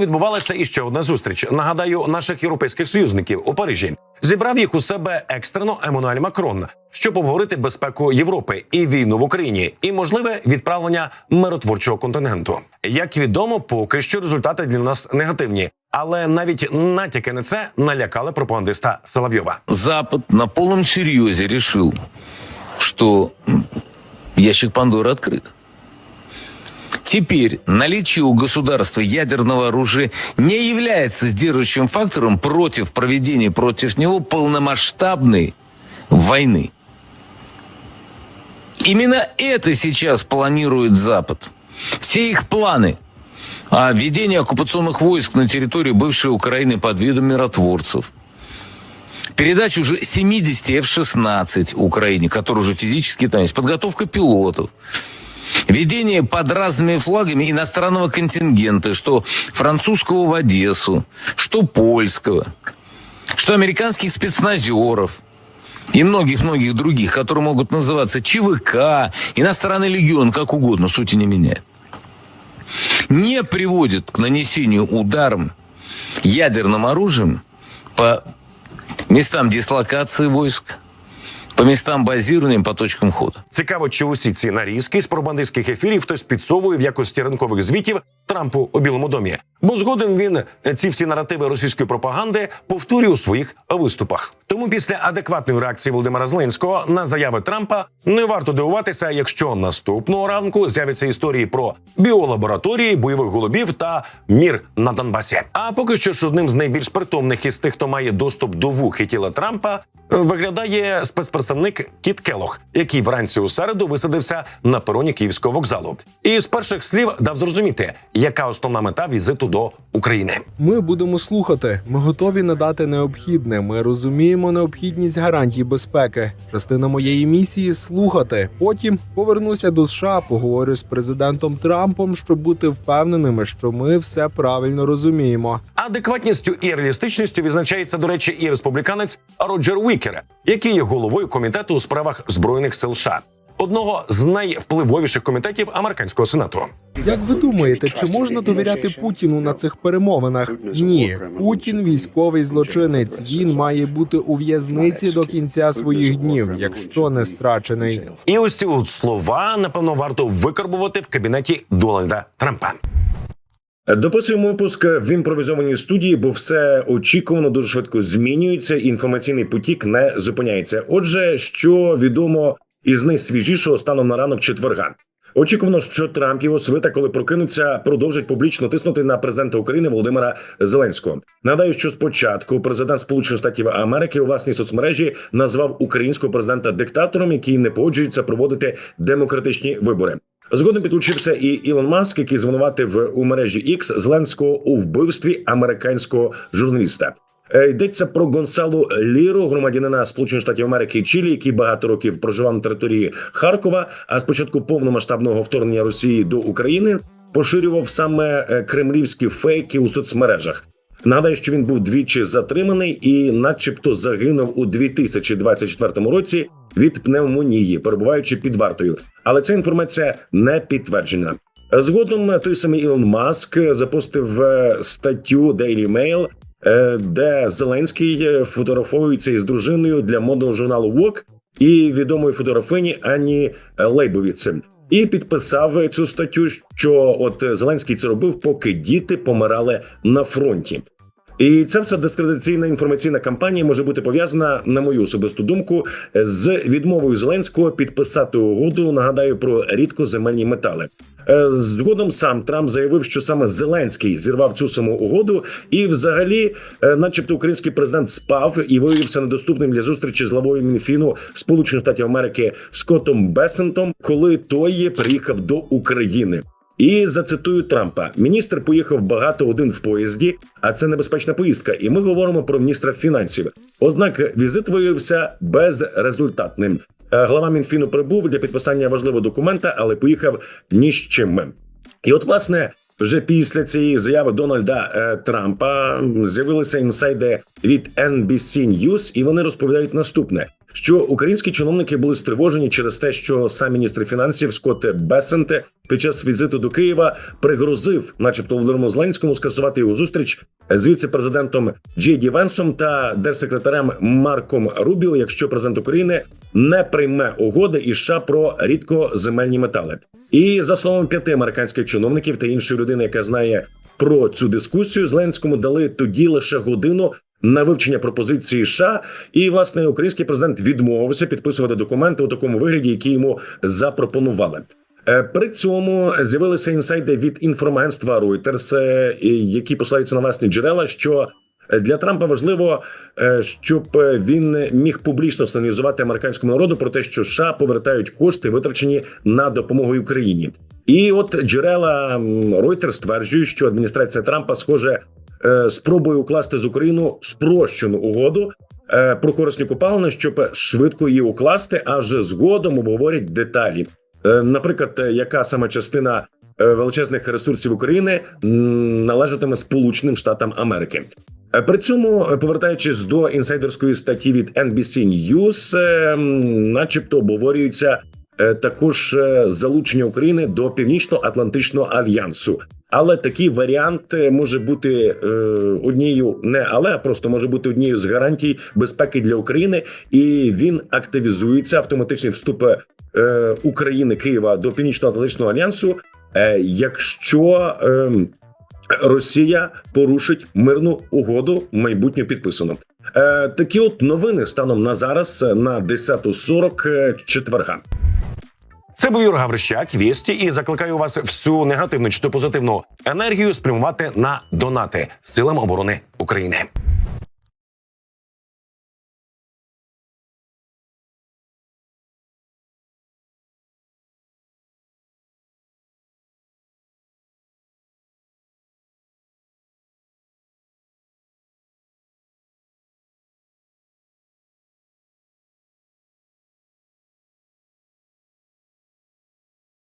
Відбувалася іще одна зустріч. Нагадаю, наших європейських союзників у Парижі зібрав їх у себе екстрено Еммануель Макрон, щоб обговорити безпеку Європи і війну в Україні, і можливе відправлення миротворчого контингенту. Як відомо, поки що результати для нас негативні, але навіть натяки на це налякали пропагандиста Соловйова. Запад на полном серьезе решил, что м, ящик Пандоры открыт. Теперь наличие у государства ядерного оружия не является сдерживающим фактором против проведения против него полномасштабной войны. Именно это сейчас планирует Запад. Все их планы о введении оккупационных войск на территории бывшей Украины под видом миротворцев – передачу уже 70 F-16 Украине, который уже физически там есть, подготовка пилотов, ведение под разными флагами иностранного контингента, что французского в Одессу, что польского, что американских спецназеров и многих-многих других, которые могут называться ЧВК, иностранный легион, как угодно, сути не меняет, не приводит к нанесению ударом ядерным оружием по местам дислокации войск, по местам базирования, по точкам хода. Цікаво, чи усі ці нарізки з пропагандистських ефірів хтось підсовує в якості ранкових звітів Трампу у Білому домі. Бо згодом він ці всі наративи російської пропаганди повторює у своїх виступах. Тому після адекватної реакції Володимира Зеленського на заяви Трампа не варто дивуватися, якщо наступного ранку з'являться історії про біолабораторії, бойових голубів та мір на Донбасі. А поки що ж одним з найбільш притомних із тих, хто має доступ до вух і тіла Трампа, виглядає спецпредставник Кіт Келох, який вранці у середу висадився на пероні Київського вокзалу. І з перших слів дав зрозуміти, яка основна мета візиту до України. Ми будемо слухати. Ми готові надати необхідне. Ми розуміємо необхідність гарантій безпеки. Частина моєї місії слухати. Потім повернуся до США, поговорю з президентом Трампом, щоб бути впевненими, що ми все правильно розуміємо. Адекватністю і реалістичністю відзначається, до речі, і республіканець Роджер Уікер, який є головою комітету у справах збройних сил США. Одного з найвпливовіших комітетів американського сенату. Як ви думаєте, чи можна довіряти Путіну на цих перемовинах? Ні, Путін військовий злочинець. Він має бути у в'язниці до кінця своїх днів, якщо не страчений. І ось ці от слова напевно варто викарбувати в кабінеті Дональда Трампа. Дописуємо випуск в імпровізованій студії, бо все очікувано дуже швидко змінюється. і Інформаційний потік не зупиняється. Отже, що відомо із найсвіжішого станом на ранок четверга. Очікувано, що Трамп його свита, коли прокинуться, продовжать публічно тиснути на президента України Володимира Зеленського. Нагадаю, що спочатку президент Сполучених Штатів Америки у власній соцмережі назвав українського президента диктатором, який не погоджується проводити демократичні вибори. Згодом підключився і Ілон Маск, який звинуватив у мережі X Зеленського у вбивстві американського журналіста. Е, Йдеться про Гонсалу Ліру, громадянина Сполучених Штатів Америки і Чилі, який багато років проживав на території Харкова. А з початку повномасштабного вторгнення Росії до України поширював саме е, кремлівські фейки у соцмережах. Нагадаю, що він був двічі затриманий і, начебто, загинув у 2024 році від пневмонії, перебуваючи під вартою. Але ця інформація не підтверджена. Згодом той самий Ілон Маск запостив е, статтю Daily Mail, е, де Зеленський е, фотографується із дружиною для модного журналу Vogue і відомої фотографині Ані Лейбовіц. І підписав цю статтю, що от Зеленський це робив, поки діти помирали на фронті. І ця вся дискредитаційна інформаційна кампанія може бути пов'язана, на мою особисту думку, з відмовою Зеленського підписати угоду. Нагадаю про рідкоземельні метали. Е, Згодом сам Трамп заявив, що саме Зеленський зірвав цю саму угоду, і, взагалі, е, начебто, український президент спав і виявився недоступним для зустрічі з главою Мінфіну Сполучених Штатів Америки Скоттом Бесентом, коли той приїхав до України. І зацитую Трампа: міністр поїхав багато один в поїзді, а це небезпечна поїздка. І ми говоримо про міністра фінансів. Однак візит виявився безрезультатним. Е, Глава Мінфіну прибув для підписання важливого документа, але поїхав ні з чим. І от, власне, вже після цієї заяви Дональда е, Трампа з'явилися інсайди від NBC News, і вони розповідають наступне: що українські чиновники були стривожені через те, що сам міністр фінансів Скотт Бесенте під час візиту до Києва пригрозив, начебто, Володимиру Зеленському скасувати його зустріч з віце-президентом Джей Венсом та держсекретарем Марком Рубіо, якщо президент України не прийме угоди із США про рідкоземельні метали. І за словами п'яти американських чиновників та іншої людини, яка знає про цю дискусію, Зеленському дали тоді лише годину на вивчення пропозиції США, і власне український президент відмовився підписувати документи у такому вигляді, які йому запропонували. Е, При цьому з'явилися інсайди від інформагентства Reuters, е, які посилаються на власні джерела, що для Трампа важливо, е, щоб він міг публічно сигналізувати американському народу про те, що США повертають кошти, витрачені на допомогу Україні. І от джерела Reuters стверджують, що адміністрація Трампа, схоже, е, спробує укласти з Україну спрощену угоду е, про корисні копалини, щоб швидко її укласти, аж згодом обговорять деталі. Е, Наприклад, яка саме частина величезних ресурсів України належатиме Сполученим Штатам Америки. При цьому, повертаючись до інсайдерської статті від NBC News, начебто обговорюється також залучення України до Північно-Атлантичного альянсу. Але такий варіант може бути е, однією, не але а просто може бути однією з гарантій безпеки для України, і він активізується автоматичний вступ е, України Києва до Північно-Атлантичного альянсу, е, якщо е, Росія порушить мирну угоду майбутню підписану. Е, такі от новини станом на зараз е, на 10.40 е, четверга. Це був Юр Гаврищак, Вєсті, і закликаю вас всю негативну чи то позитивну енергію спрямувати на донати силам оборони України.